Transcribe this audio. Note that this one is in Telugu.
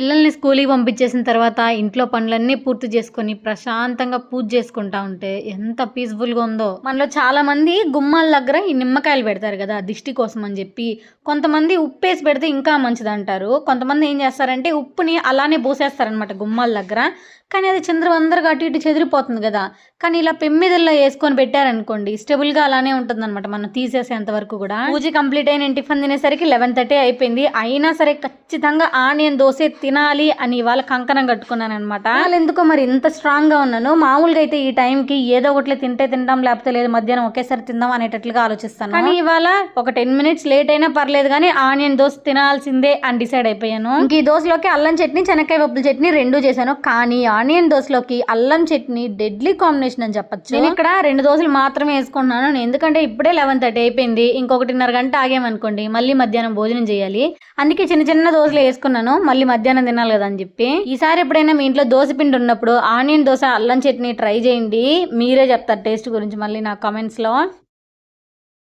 పిల్లల్ని స్కూల్కి పంపించేసిన తర్వాత ఇంట్లో పనులన్నీ పూర్తి చేసుకొని ప్రశాంతంగా పూజ చేసుకుంటా ఉంటే ఎంత పీస్ఫుల్గా ఉందో. మనలో చాలా మంది గుమ్మాల దగ్గర ఈ నిమ్మకాయలు పెడతారు కదా దిష్టి కోసం అని చెప్పి. కొంతమంది ఉప్పు వేసి పెడితే ఇంకా మంచిది అంటారు కొంతమంది ఏం చేస్తారంటే ఉప్పుని అలానే పోసేస్తారనమాట గుమ్మాల దగ్గర. కానీ అది చంద్రవందరగా అటు ఇటు చెదిరిపోతుంది కదా. కానీ ఇలా పెమ్మిదల్లో వేసుకొని పెట్టారనుకోండి స్టెబుల్గా అలానే ఉంటుంది అనమాట మనం తీసేసేంత వరకు కూడా. పూజ కంప్లీట్ అయిన టిఫిన్ తినేసరికి లెవెన్ థర్టీ అయిపోయింది. అయినా సరే ఖచ్చితంగా ఆనియన్ దోశ తినాలి అని ఇవాళ కంకణం కట్టుకున్నాను అనమాట ఎందుకో మరి ఇంత స్ట్రాంగ్గా ఉన్నాను? మామూలుగా అయితే ఈ టైంకి ఏదో ఒకటి తింటే తింటాం లేకపోతే లేదు మధ్యాహ్నం ఒకేసారి తిందాం అనేటట్లుగా ఆలోచిస్తాను. కానీ ఇవాళ ఒక టెన్ మినిట్స్ లేట్ అయినా పర్లేదు కానీ ఆనియన్ దోశ తినాల్సిందే అని డిసైడ్ అయిపోయాను. ఇంక ఈ దోశలోకి అల్లం చట్నీ శనక్కాయ పప్పుల చట్నీ రెండు చేశాను. కానీ ఆనియన్ దోశలోకి అల్లం చట్నీ డెడ్లీ కాంబినేషన్ అని చెప్పొచ్చు. నేను ఇక్కడ రెండు దోశలు మాత్రమే వేసుకుంటున్నాను. నేను ఎందుకంటే ఇప్పుడే లెవెన్ థర్టీ అయిపోయింది. ఇంకొకటిన్నర గంట ఆగామనుకోండి మళ్ళీ మధ్యాహ్నం భోజనం చేయాలి. అందుకే చిన్న చిన్న దోశలు వేసుకున్నాను. మళ్ళీ మధ్యాహ్నం తినాలి కదా అని చెప్పి. ఈసారి ఎప్పుడైనా మీ ఇంట్లో దోశ పిండి ఉన్నప్పుడు ఆనియన్ దోశ అల్లం చట్నీ ట్రై చేయండి. మీరే చెప్తారు టేస్ట్ గురించి మళ్ళీ నా కమెంట్స్లో